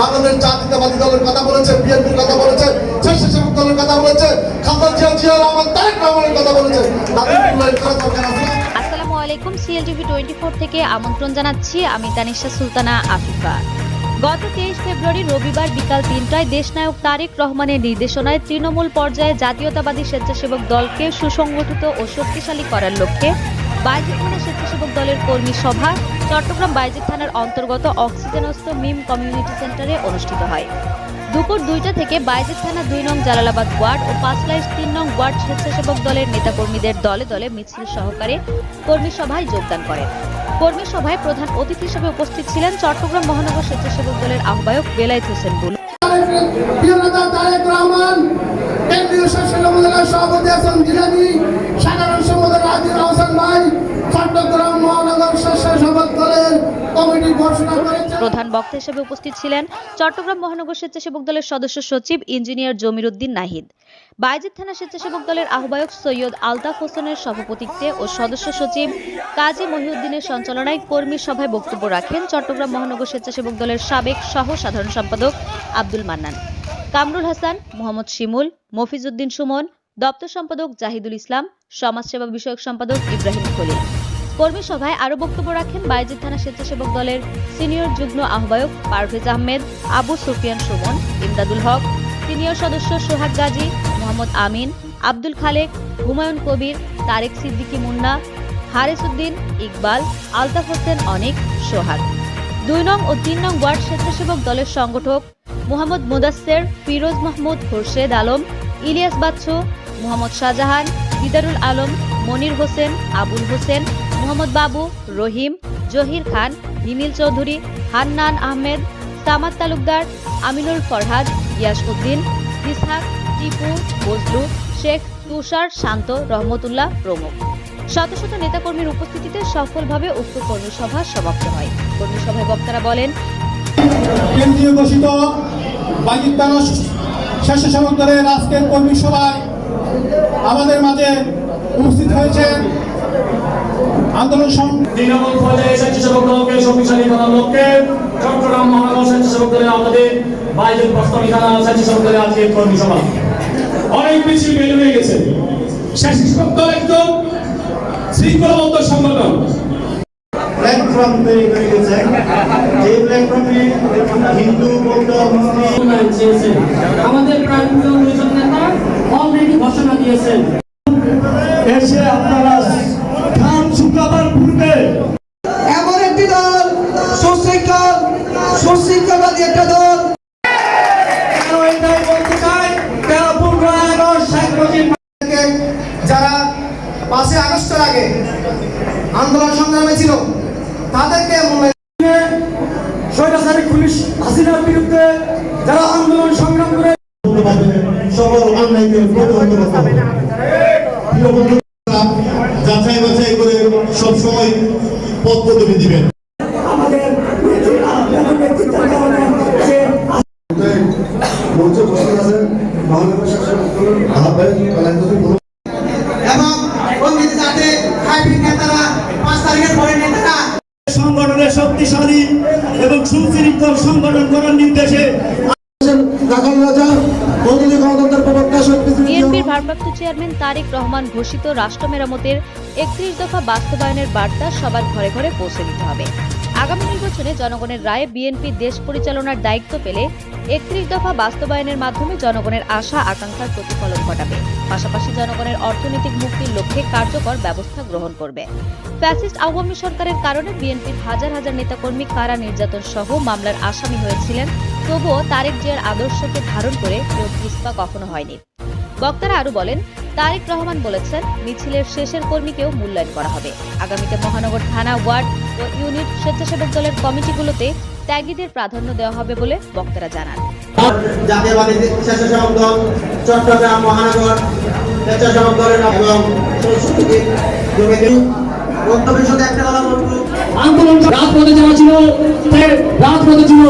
বাংলাদেশ জাতীয়তাবাদী দলের কথা বলেছে, বিএনপির কথা বলেছে, স্বেচ্ছাসেবক দলের কথা বলেছে, খালেদা জিয়া জিয়া রহমান, তারেক রহমানের কথা বলেছে। আসসালামু আলাইকুম, সিএলটিভি টোয়েন্টি ফোর থেকে আমন্ত্রণ জানাচ্ছি আমি তানিশা সুলতানা আফিফা। গত তেইশ ফেব্রুয়ারি রবিবার বিকাল তিনটায় দেশনায়ক তারেক রহমানের নির্দেশনায় তৃণমূল পর্যায়ে জাতীয়তাবাদী স্বেচ্ছাসেবক দলকে সুসংগঠিত ও শক্তিশালী করার লক্ষ্যে বাইজিৎ থানা স্বেচ্ছাসেবক দলের কর্মী সভা চট্টগ্রাম বাইজিৎ থানার অন্তর্গত অক্সিজেনস্থ মিম কমিউনিটি সেন্টারে অনুষ্ঠিত হয়। দুপুর দুইটা থেকে বাইজিৎ থানা দুই নং জালালাবাদ ওয়ার্ড ও পাঁচলাইশ তিন নং ওয়ার্ড স্বেচ্ছাসেবক দলের নেতাকর্মীদের দলে দলে মিছিল সহকারে কর্মী সভায় যোগদান করেন কর্মী সভায় প্রধান অতিথি হিসেবে উপস্থিত ছিলেন চট্টগ্রাম মহানগর স্বেচ্ছাসেবক দলের আহ্বায়ক বেলায়েত হোসেন বুলু। আছেন প্রধান বক্তা হিসেবে উপস্থিত ছিলেন চট্টগ্রাম মহানগর স্বেচ্ছাসেবক দলের সদস্য সচিব ইঞ্জিনিয়ার জমির উদ্দিন নাহিদ বাইজিৎ থানা স্বেচ্ছাসেবক দলের আহ্বায়ক সৈয়দ আলতাফ হোসেনের সভাপতিত্বে ও সদস্য সচিব কাজী মহিউদ্দিনের সঞ্চালনায় কর্মী সভায় বক্তব্য রাখেন চট্টগ্রাম মহানগর স্বেচ্ছাসেবক দলের সাবেক সহ সাধারণ সম্পাদক আব্দুল মান্নান। কামরুল হাসান, মোহাম্মদ শিমুল মফিজউদ্দিন সুমন, দপ্তর সম্পাদক জাহিদুল ইসলাম, সমাজসেবা বিষয়ক সম্পাদক ইব্রাহিম খলিল। কর্মী সভায় আরও বক্তব্য রাখেন বাইজিৎ থানা স্বেচ্ছাসেবক দলের সিনিয়র যুগ্ম আহ্বায়ক পারভেজ আহমেদ, আবু সুফিয়ান সুমন, ইমদাদুল হক, সিনিয়র সদস্য সোহাগ গাজী, মোহাম্মদ আমিন, আব্দুল খালেক, হুমায়ুন কবির, তারেক সিদ্দিকী মুন্না, হারেস উদ্দিন, ইকবাল, আলতাফ হোসেন অনিক, সোহাগ। দুই নং ও তিন নং ওয়ার্ড স্বেচ্ছাসেবক দলের সংগঠক মোহাম্মদ মুদাস্সের, ফিরোজ মাহমুদ, খোরশেদ আলম, ইলিয়াস বাচ্চু, মোহাম্মদ শাহজাহান, দিদারুল আলম, মনির হোসেন, আবুল হোসেন মোহাম্মদ বাবু, রহিম, জহির খান হিমিল চৌধুরী, হান্নান আহমেদ, সামাদ তালুকদার, আমিনুল ফরহাদ, ইয়াস উদ্দিন, ইসহাক, টিপু, বজলু, শেখ, তুষার, শান্ত, রহমতুল্লাহ প্রমুখ। শত শত নেতাকর্মীর উপস্থিতিতে সফলভাবে উক্ত কর্মী সভা সমাপ্ত হয়। কর্মী সভায় বক্তারা বলেন, কেন্দ্রীয় ঘোষিত আজকের কর্মী সভায় আমাদের মাঝে উপস্থিত হয়েছেন আন্দোলন তৃণমূল পর্যায়ে স্বেচ্ছাসেবক দলকে শক্তিশালী করার লক্ষ্যে চট্টগ্রাম মহানগর স্বেচ্ছাসেবক দলের আমাদের বাইজুল প্রস্তাবী থানা স্বেচ্ছাসেবক দলের আজকে কর্মী সভা। অনেক মিছিল বের হয়ে গেছে। স্বেচ্ছাসেবক দল একদম শৃঙ্খলাবদ্ধ সংগঠন। প্ল্যাটফর্ম তৈরি হয়ে গেছে যে প্ল্যাটফর্মে হিন্দু বৌদ্ধ মুসলিম। আমাদের প্রাণপ্রিয় নেতা সুশৃঙ্খলবাদী যারা পাঁচই আগস্টের আগে আন্দোলন সংগ্রামে ছিল, তাদেরকে পুলিশ হাসিনার বিরুদ্ধে যারা আন্দোলন সংগ্রাম করে সকল অন্যায়কে যাচাই বাছাই করে সবসময় পদবি দিবেন। শক্তিশালী এবং সুশৃঙ্খল সংগঠন করার নির্দেশে ভারপ্রাপ্ত চেয়ারম্যান তারেক রহমান ঘোষিত রাষ্ট্র মেরামতের একত্রিশ দফা বাস্তবায়নের বার্তা সবার ঘরে ঘরে পৌঁছে দিতে হবে। আগামী নির্বাচনে জনগণের রায়ে বিএনপি দেশ পরিচালনার দায়িত্ব পেলে একত্রিশ দফা বাস্তবায়নের মাধ্যমে জনগণের আশা, আকাঙ্ক্ষার প্রতিফলন ঘটাবে। পাশাপাশি জনগণের অর্থনৈতিক মুক্তির লক্ষ্যে কার্যকর ব্যবস্থা গ্রহণ করবে। ফ্যাসিস্ট আওয়ামী সরকারের কারণে বিএনপির হাজার হাজার নেতাকর্মী কারা নির্যাতন সহ মামলার আসামি হয়েছিলেন, তবুও তারেক জিয়ার আদর্শকে ধারণ করে কেউ পিস্পা কখনো হয়নি। বক্তারা আরও বলেন তারেক রহমান বলেছেন মিছিলের শেষের কর্মীকেও মূল্যায়ন করা হবে। আগামীতে মহানগর থানা ওয়ার্ড ও ইউনিট স্বেচ্ছাসেবক দলের কমিটিগুলোতে ত্যাগীদের প্রাধান্য দেওয়া হবে বলে বক্তারা জানান। জাতীয়বাদী স্বেচ্ছাসেবক দল চট্টগ্রাম মহানগর স্বেচ্ছাসেবক দলের এবং আন্দোলন রাজপথে যারা ছিল রাজপথে ছিল।